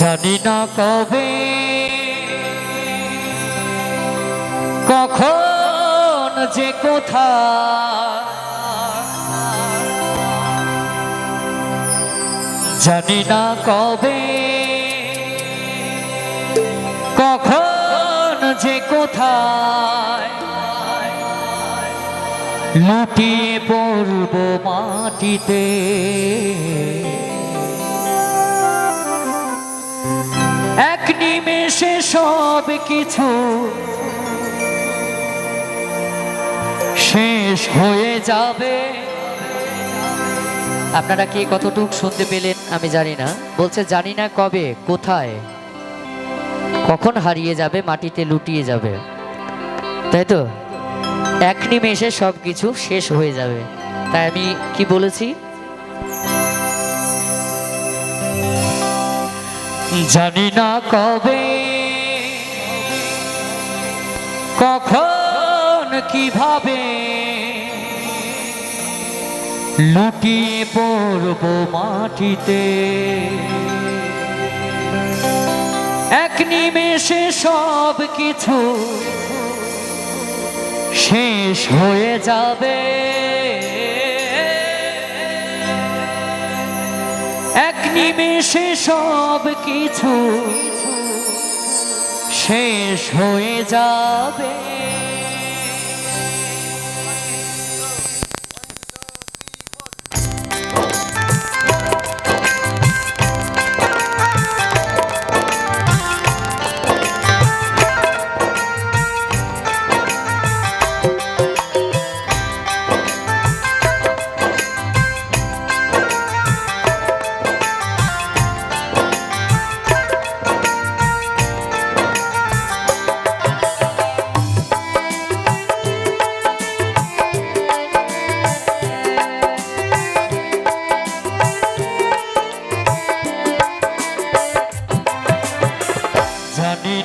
জানি না কবে, কখন যে কোথা জানি না কবে, কখন যে কোথায়। লুটিয়ে পড়ব মাটিতে। নিমেষে সব কিছু শেষ হয়ে যাবে। আপনারা কি কতটুক শুনতে পেলেন আমি জানি না। বলছে, জানি না কবে, কোথায়? কখন হারিয়ে যাবে, মাটিতে লুটিয়ে যাবে? তাই তো? এক নিমেষে সব কিছু শেষ হয়ে যাবে। তাই আমি কি বলেছি? জানি না কবে, কখন কীভাবে লুটিয়ে পড়ব মাটিতে। এক নিমেষে সব কিছু শেষ হয়ে যাবে। এক নিমেষে সব কিছু শেষ হয়ে যাবে।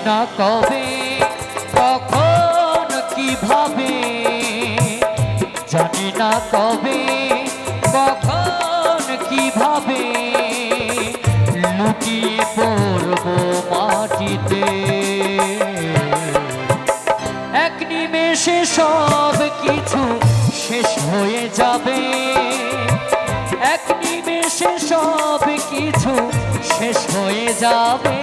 না কবে কখন কীভাবে জানি না কবে কখন কীভাবে লুকিয়ে পড়ব মাটিতে। এক নিমেষে সব কিছু শেষ হয়ে যাবে। এক নিমেষে সব কিছু শেষ হয়ে যাবে।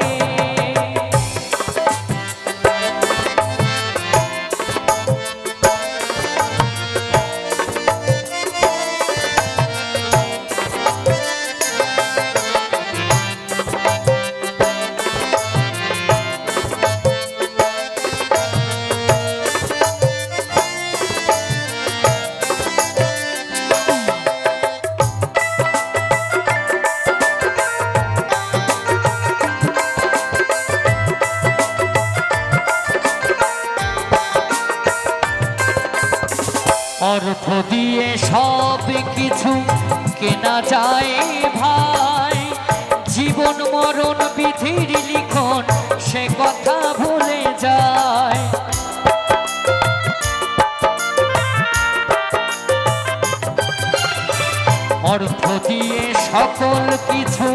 অর্থ দিয়ে সব কিছু কেনা যায় ভাই। জীবন মরণ বিধির লিখন সে কথা ভুলে যায়। অর্থ দিয়ে সকল কিছু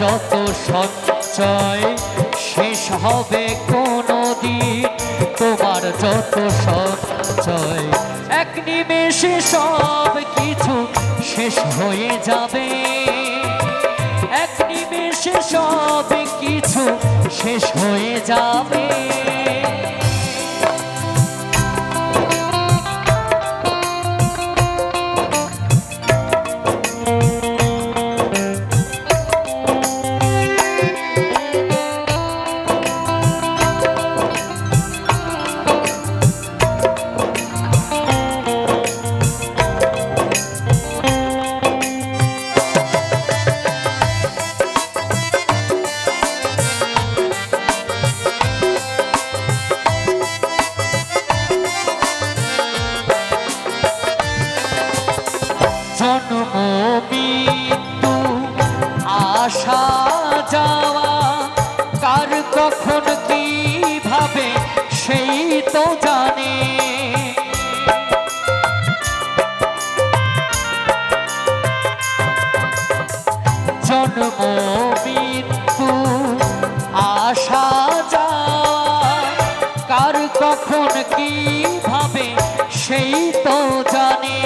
যত সঞ্চয় শেষ হবে কোনো দিন, তোমার যত সঞ্চয় এক নিমেষে সব কিছু শেষ হয়ে যাবে। এক নিমেষে সব কিছু শেষ হয়ে যাবে। কখন কি ভাবে সেই তো জানে।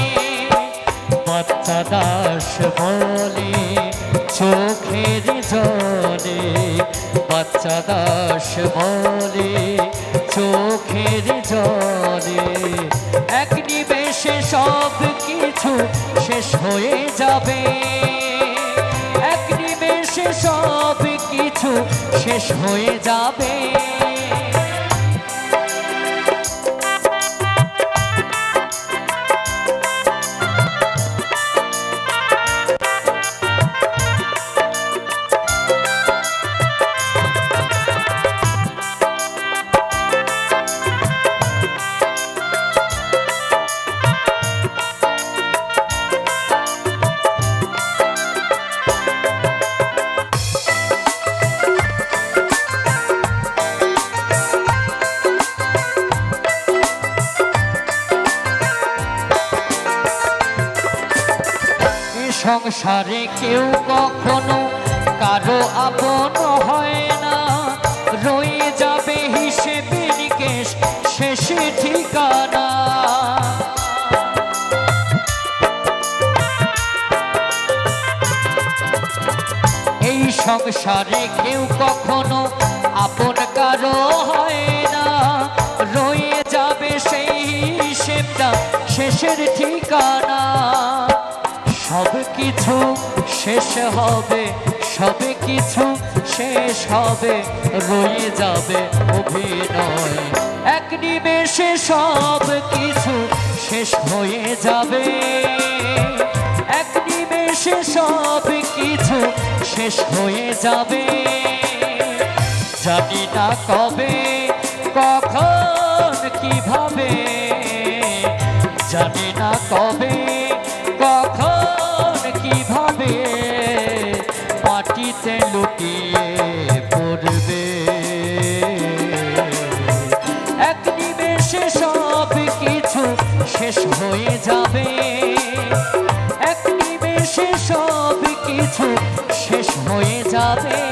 বাচ্চা দাস বলে, চোখের জলে। বাচ্চা দাস বলে, চোখের জলে। এক নিমেষে সব কিছু শেষ হয়ে যাবে। এক নিমেষে সব কিছু শেষ হয়ে যাবে। সংসারে কেউ কখনো কারও আপন হয় না। রয়ে যাবে হিসেবে নিকেশ শেষে ঠিকানা। এই সংসারে কেউ কখনো আপন কারও হয় না। রয়ে যাবে সেই হিসেবটা শেষের ঠিকানা। কিছু শেষ হবে সব কিছু শেষ হবে, রয়ে যাবে অভিনয়। এক নিমেষে সব কিছু শেষ হয়ে যাবে। এক নিমেষে সব কিছু শেষ হয়ে যাবে। জানি না কবে, কখন, কীভাবে, জানি না কবে লুটিয়ে সব কিছু শেষ হয়ে যাবে। সব কিছু শেষ হয়ে যাবে।